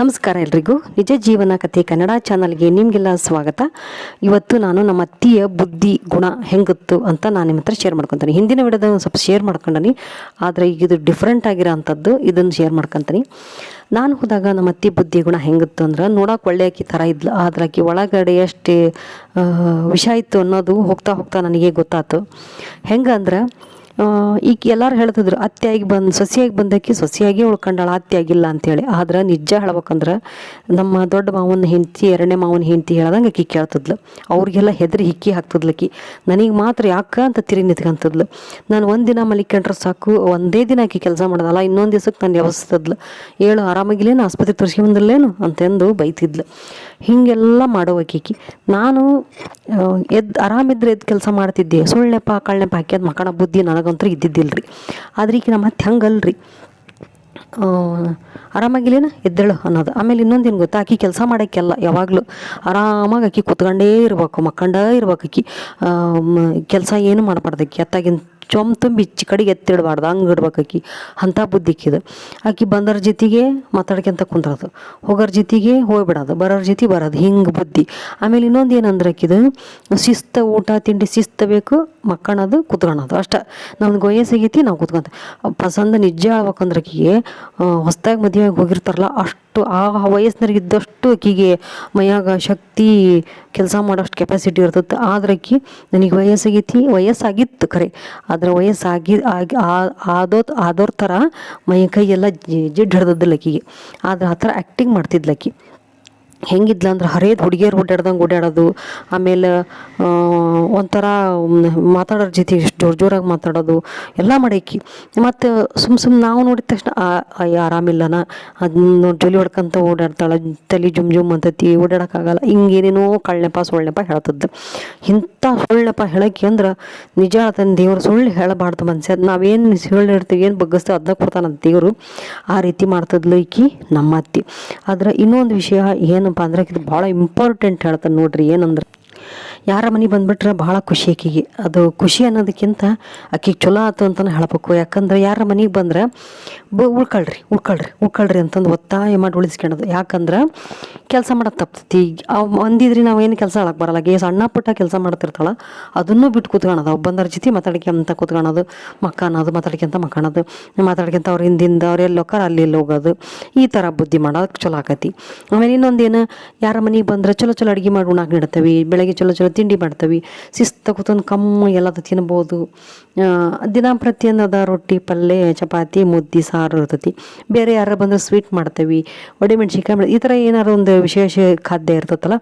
ನಮಸ್ಕಾರ ಎಲ್ರಿಗೂ. ನಿಜ ಜೀವನ ಕಥೆ ಕನ್ನಡ ಚಾನಲ್ಗೆ ನಿಮಗೆಲ್ಲ ಸ್ವಾಗತ. ಇವತ್ತು ನಾನು ನಮ್ಮ ಅತ್ತಿಯ ಬುದ್ಧಿ, ಗುಣ ಹೆಂಗಿತ್ತು ಅಂತ ನಾನು ನಿಮ್ಮ ಹತ್ರ ಶೇರ್ ಮಾಡ್ಕೊತೀನಿ. ಹಿಂದಿನ ವಿಡಿಯೋದ ಒಂದು ಸ್ವಲ್ಪ ಶೇರ್ ಮಾಡ್ಕೊಂಡನಿ, ಆದರೆ ಈಗ ಇದು ಡಿಫ್ರೆಂಟ್ ಆಗಿರೋ ಅಂಥದ್ದು ಇದನ್ನು ಶೇರ್ ಮಾಡ್ಕೊತೀನಿ. ನಾನು ಹೋದಾಗ ನಮ್ಮ ಅತ್ತಿ ಬುದ್ಧಿ, ಗುಣ ಹೆಂಗಿತ್ತು ಅಂದ್ರೆ ನೋಡೋಕೆ ಒಳ್ಳೆ ಆಕಿ ಥರ ಇದ್ಲು, ಆದ್ರೆ ಆಕಿ ಒಳಗಡೆ ಎಷ್ಟು ವಿಷ ಇತ್ತು ಅನ್ನೋದು ಹೋಗ್ತಾ ಹೋಗ್ತಾ ನನಗೆ ಗೊತ್ತಾಯ್ತು ಹೆಂಗಂದ್ರೆ ಈಗ ಎಲ್ಲರೂ ಹೇಳ್ತಿದ್ರು, ಅತ್ತೆಯಾಗಿ ಬಂದು, ಸೊಸೆಯಾಗಿ ಬಂದಕ್ಕೆ ಸೊಸೆಯಾಗಿ ಉಳ್ಕೊಂಡಾಳ, ಅತ್ತೆಯಾಗಿಲ್ಲ ಅಂತೇಳಿ. ಆದ್ರೆ ನಿಜ ಹೇಳ್ಬೇಕಂದ್ರೆ ನಮ್ಮ ದೊಡ್ಡ ಮಾವನ ಹೆಂಡತಿ, ಎರಡನೇ ಮಾವನ ಹೆಂಡತಿ ಹೇಳ್ದಂಗೆ ಅಕ್ಕಿ ಕೇಳ್ತಿದ್ಲು. ಅವ್ರಿಗೆಲ್ಲ ಹೆದರಿ ಹಿಕ್ಕಿ ಹಾಕ್ತಿದ್ಲಕ್ಕಿ ನನಗೆ ಮಾತ್ರ ಯಾಕ ಅಂತ ತಿರುಗಿ ನಿಂತ್ಕೊಂತಿದ್ಲು. ನಾನು ದಿನ ಮಲಿಕೊಂಡ್ರೆ ಸಾಕು, ಒಂದೇ ದಿನ ಆಕಿ ಕೆಲಸ ಮಾಡೋದಲ್ಲ, ಇನ್ನೊಂದು ದಿವ್ಸಕ್ಕೆ ನಾನು ವ್ಯವಸ್ಥಿದ್ಲು. ಏಳು ಆರಾಮಾಗಿಲ್ಲೇನು, ಆಸ್ಪತ್ರೆ ತೋರಿಸಿ ಬಂದಿಲ್ಲೇನು ಅಂತಂದು ಬೈತಿದ್ಲು. ಹೀಗೆಲ್ಲ ಮಾಡೋ ಅಕ್ಕಿ ನಾನು ಎದ್ದು ಆರಾಮಿದ್ರೆ ಎದ್ದು ಕೆಲಸ ಮಾಡ್ತಿದ್ದೆ. ಸುಳ್ಳೆಪ್ಪ ಕಳ್ಳೆಪ್ಪ ಹಾಕಿ ಮಕ್ಕಳ ಬುದ್ಧಿ ನನಗಂತೂ ಇದ್ದಿದ್ದಿಲ್ಲ ರೀ ಆದ್ರೆ ಈಗ ನಮ್ಮ ಮತ್ತೆ ಹಂಗಲ್ರಿ. ಆರಾಮಾಗಿಲ್ಲೇನ? ಎದ್ದೇಳು ಅನ್ನೋದು. ಆಮೇಲೆ ಇನ್ನೊಂದೇನು ಗೊತ್ತಾ? ಆಕಿ ಕೆಲಸ ಮಾಡೋಕ್ಕೆಲ್ಲ ಯಾವಾಗಲೂ ಆರಾಮಾಗಿ ಆಕಿ ಕೂತ್ಕೊಂಡೇ ಇರ್ಬೇಕು, ಮಕ್ಕಂಡೇ ಇರ್ಬೇಕು ಆಕಿ. ಕೆಲಸ ಏನು ಮಾಡಬಾರ್ದು ಅತ್ತಾಗಿನ ಚೊಮ್ ತುಂಬಿ ಇಚ್ಚ ಕಡೆಗೆ ಎತ್ತಿಡಬಾರ್ದು. ಹಂಗೆ ಇಡ್ಬೇಕು ಆಕಿ. ಬುದ್ಧಿ ಬುದ್ಧಿಕ್ಕಿದು ಆಕಿ ಬಂದರ ಜೊತೆಗೆ ಮಾತಾಡ್ಕೊಂತ ಕುಂದ್ರದು. ಹೋಗೋರ ಜೊತೆಗೆ ಹೋಗ್ಬಿಡೋದು. ಬರೋರ ಜೊತೆ ಬರೋದು. ಹಿಂಗೆ ಬುದ್ಧಿ. ಆಮೇಲೆ ಇನ್ನೊಂದು ಏನಂದ್ರೆ ಆಕಿದು, ಶಿಸ್ತ ಊಟ, ತಿಂಡಿ ಶಿಸ್ತ ಬೇಕು, ಮಕ್ಕಳದು ಕುತ್ಕೊಳೋದು. ಅಷ್ಟೇ. ನಮ್ಗೆ ವಯಸ್ಸಾಗೈತಿ, ನಾವು ಕುತ್ಕೊಂತ. ಪಸಂದ ನಿಜ ಹೇಳ್ಬೇಕಂದ್ರೆ ಆಕಿಗೆ ಹೊಸ್ದಾಗಿ ಮದುವೆಯಾಗಿ ಹೋಗಿರ್ತಾರಲ್ಲ, ಅಷ್ಟು ಆ ವಯಸ್ಸಿನವ್ರಿಗೆ ಇದ್ದಷ್ಟು ಆಕಿಗೆ ಮೈಯಾಗ ಶಕ್ತಿ ಕೆಲಸ ಮಾಡೋಷ್ಟು ಕೆಪಾಸಿಟಿ ಇರ್ತದೆ ಆದ್ರೆ ಆಕಿ ನನಗೆ ವಯಸ್ಸಾಗೈತಿ, ವಯಸ್ಸಾಗಿತ್ತು ಖರೆ. ಆದ್ರೆ ವಯಸ್ಸಾಗಿ, ಆಗಿ ಆದೋ ಆದೋರ್ ಥರ ಮೈ ಕೈಯೆಲ್ಲ ಜಿಡ್ಡು ಹಿಡ್ದದ್ದಿಲ್ಲ ಆಕಿಗೆ. ಆದ್ರೆ ಆ ಥರ ಆ್ಯಕ್ಟಿಂಗ್ ಮಾಡ್ತಿದ್ಲು ಆಕಿ. ಹೆಂಗಿದ್ಲ ಅಂದ್ರೆ ಹರೇದು ಹುಡುಗಿಯರು ಓಡಾಡ್ದಂಗೆ ಓಡಾಡೋದು ಆಮೇಲೆ ಒಂಥರ ಮಾತಾಡೋರ ಜೊತೆ ಜೋರು ಜೋರಾಗಿ ಮಾತಾಡೋದು. ಎಲ್ಲ ಮಾಡೈಕಿ. ಮತ್ತು ಸುಮ್ ಸುಮ್ಮನೆ ನಾವು ನೋಡಿದ ತಕ್ಷಣ ಆರಾಮಿಲ್ಲನ? ಅದನ್ನ ಜೊಲಿ ಹೊಡ್ಕೊಂತ ಓಡಾಡ್ತಾಳೆ ತಲೆ ಜುಮ್ ಜುಮ್ ಅಂತತಿ ಓಡಾಡೋಕ್ಕಾಗಲ್ಲ ಹಿಂಗೇನೇನೋ ಕಳ್ಳೆಪ ಸೊಳ್ಳೆಪ ಹೇಳ್ತದ್ದು. ಇಂಥ ಸುಳ್ಳೆಪ ಹೇಳಕ್ಕೆ ಅಂದ್ರೆ ನಿಜ ತನ್ನ ದೇವ್ರು ಸುಳ್ಳು ಹೇಳಬಾರ್ದು ಮನ್ಸ ನಾವೇನು ಹೇಳಿರ್ತೀವಿ ಏನು ಬಗ್ಗಿಸ್ತೀವಿ ಅದನ್ನ ಕೊಡ್ತಾನಂತ ದೇವರು ಆ ರೀತಿ ಮಾಡ್ತಿದ್ಲು ಈಕಿ ನಮ್ಮ ಅತ್ತಿ ಆದ್ರೆ ಇನ್ನೊಂದು ವಿಷಯ ಏನಪ್ಪ ಅಂದ್ರೆ ಇದು ಭಾಳ ಇಂಪಾರ್ಟೆಂಟ್ ಹೇಳ್ತಾನೆ ನೋಡ್ರಿ ಏನಂದ್ರೆ ಯಾರ ಮನೆ ಬಂದ್ಬಿಟ್ರೆ ಭಾಳ ಖುಷಿ ಆಕಿಗೆ. ಅದು ಖುಷಿ ಅನ್ನೋದಕ್ಕಿಂತ ಆಕಿಗೆ ಚಲೋ ಆಯ್ತು ಅಂತಲೇ ಹೇಳ್ಬೇಕು. ಯಾಕಂದ್ರೆ ಯಾರ ಮನೆಗೆ ಬಂದ್ರೆ, ಬ ಉಳ್ಕೊಳ್ರಿ ಉಳ್ಕೊಳ್ರಿ ಉಳ್ಕೊಳ್ರಿ ಅಂತಂದು ಒತ್ತಾಯ ಮಾಡಿ ಉಳಿಸ್ಕೊಳ್ಳೋದು ಯಾಕಂದ್ರೆ ಕೆಲಸ ಮಾಡೋದು ತಪ್ತೈತಿ. ಅವ್ ನಾವು ಏನು ಕೆಲಸ ಹೇಳಕ್ಕೆ ಬರಲ್ಲ. ಗೇ ಸಣ್ಣ ಪುಟ್ಟ ಕೆಲಸ ಮಾಡ್ತಿರ್ತಾಳೆ, ಅದನ್ನು ಬಿಟ್ಟು ಕೂತ್ಕೊಳೋದು ಅವ್ ಬಂದರ ಜೊತೆ ಮಾತಾಡ್ಕೊಂತ ಕೂತ್ಕೊಳೋದು ಮಕ್ಕ ಅನ್ನೋದು ಮಾತಾಡ್ಕೊಂತ ಮಕ್ಕಳದು ಮಾತಾಡ್ಕೊಂತ ಅವ್ರ ಹಿಂದಿಂದ ಅವ್ರು ಎಲ್ಲಿ ಅಲ್ಲಿ ಇಲ್ಲಿ ಹೋಗೋದು. ಈ ಥರ ಬುದ್ಧಿ ಮಾಡೋದು ಚಲೋ ಆಕತಿ. ಆಮೇಲೆ ಇನ್ನೊಂದೇನು, ಯಾರ ಮನೆಗೆ ಬಂದ್ರೆ ಚಲೋ ಚಲೋ ಅಡುಗೆ ಮಾಡಿ ಉಣ್ಣಾಕ ಇಡ್ತೇವೆ ಬೆಳಗ್ಗೆ ಚಲೋ ಚಲೋ ತಿಂಡಿ ಮಾಡ್ತೀವಿ. ಶಿಸ್ತು ಕೂತ್ಕೊಂಡು ಕಮ್ಮು ಎಲ್ಲದು ತಿನ್ಬೋದು. ದಿನಂಪ್ರತಿ ದಿನ ಪ್ರತಿಯೊಂದು ರೊಟ್ಟಿ ಪಲ್ಯ ಚಪಾತಿ, ಮುದ್ದೆ, ಸಾರು ಇರ್ತೈತಿ. ಬೇರೆ ಯಾರು ಬಂದ್ರೆ ಸ್ವೀಟ್ ಮಾಡ್ತೀವಿ. ಒಡೆ ಮೆಣಸಿನ್ಕಾಯಿ ಮಾಡಿ, ಈ ಥರ ಏನಾರು ಒಂದು ವಿಶೇಷ ಖಾದ್ಯ ಇರ್ತೈತಲ್ಲ,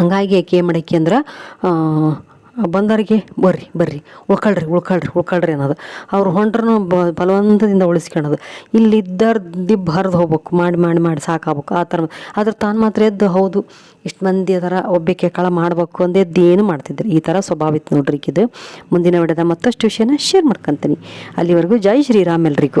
ಹಂಗಾಗಿ ಏನು ಮಾಡಕ್ಕೆ ಅಂದ್ರೆ ಬಂದವರಿಗೆ ಬರ್ರಿ ಬರ್ರಿ. ಉಳ್ಕೊಳ್ರಿ ಉಳ್ಕೊಳ್ರಿ ಉಳ್ಕೊಳ್ರಿ ಅನ್ನೋದು. ಅವ್ರು ಹೊಂಟ್ರೂ ಬಲವಂತದಿಂದ ಉಳಿಸ್ಕೊಳೋದು ಇಲ್ಲಿದ್ದರ್ ದಿಬ್ಬ ಹರಿದು ಹೋಗ್ಬೇಕು, ಮಾಡಿ ಮಾಡಿ ಮಾಡಿ ಸಾಕಾಗ್ಬೇಕು. ಆ ಥರ ಆದ್ರೆ ತಾನು ಮಾತ್ರ ಎದ್ದು ಹೌದು. ಇಷ್ಟು ಮಂದಿ ಅದರ ಒಬ್ಬಕ್ಕೆ ಕಳ ಮಾಡಬೇಕು ಅಂದೆದ್ದು ಏನು ಈ ಥರ ಸ್ವಭಾವ ಇತ್ತು ನೋಡ್ರಿ ಇದು ಮುಂದಿನ ವಿಡಿಯೋದ ಮತ್ತಷ್ಟು ವಿಷಯನ ಶೇರ್ ಮಾಡ್ಕೊತೀನಿ. ಅಲ್ಲಿವರೆಗೂ ಜೈ ಶ್ರೀರಾಮ್ ಎಲ್ರಿಗೂ.